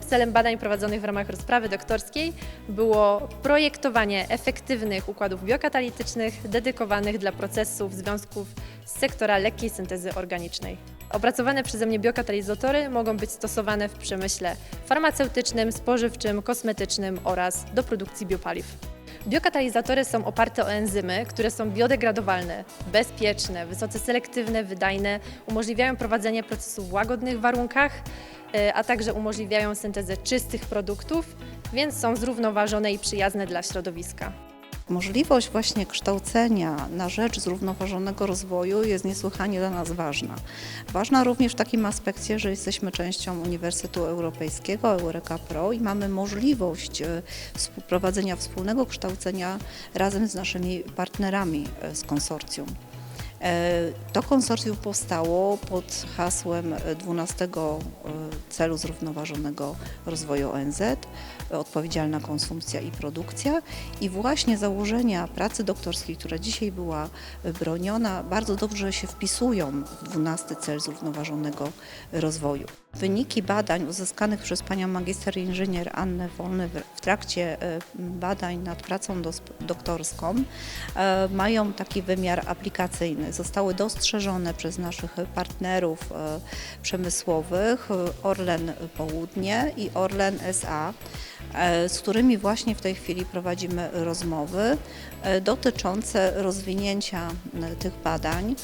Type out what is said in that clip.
celem badań prowadzonych w ramach rozprawy doktorskiej było projektowanie efektywnych układów biokatalitycznych dedykowanych dla procesów związków z sektora lekkiej syntezy organicznej. Opracowane przeze mnie biokatalizatory mogą być stosowane w przemyśle farmaceutycznym, spożywczym, kosmetycznym oraz do produkcji biopaliw. Biokatalizatory są oparte o enzymy, które są biodegradowalne, bezpieczne, wysoce selektywne, wydajne, umożliwiają prowadzenie procesu w łagodnych warunkach, a także umożliwiają syntezę czystych produktów, więc są zrównoważone i przyjazne dla środowiska. Możliwość właśnie kształcenia na rzecz zrównoważonego rozwoju jest niesłychanie dla nas ważna. Ważna również w takim aspekcie, że jesteśmy częścią Uniwersytetu Europejskiego Eureka Pro i mamy możliwość e, współprowadzenia wspólnego kształcenia razem z naszymi partnerami e, z konsorcjum. E, To konsorcjum powstało pod hasłem e, 12 e, celu zrównoważonego rozwoju ONZ, odpowiedzialna konsumpcja i produkcja i właśnie założenia pracy doktorskiej, która dzisiaj była broniona, bardzo dobrze się wpisują w 12 cel zrównoważonego rozwoju. Wyniki badań uzyskanych przez panią magister inżynier Annę Wolny w- trakcie e, badań nad pracą doktorską e, mają taki wymiar aplikacyjny. Zostały dostrzeżone przez naszych partnerów e, przemysłowych Orlen Południe i Orlen SA, z którymi właśnie w tej chwili prowadzimy rozmowy dotyczące rozwinięcia tych badań.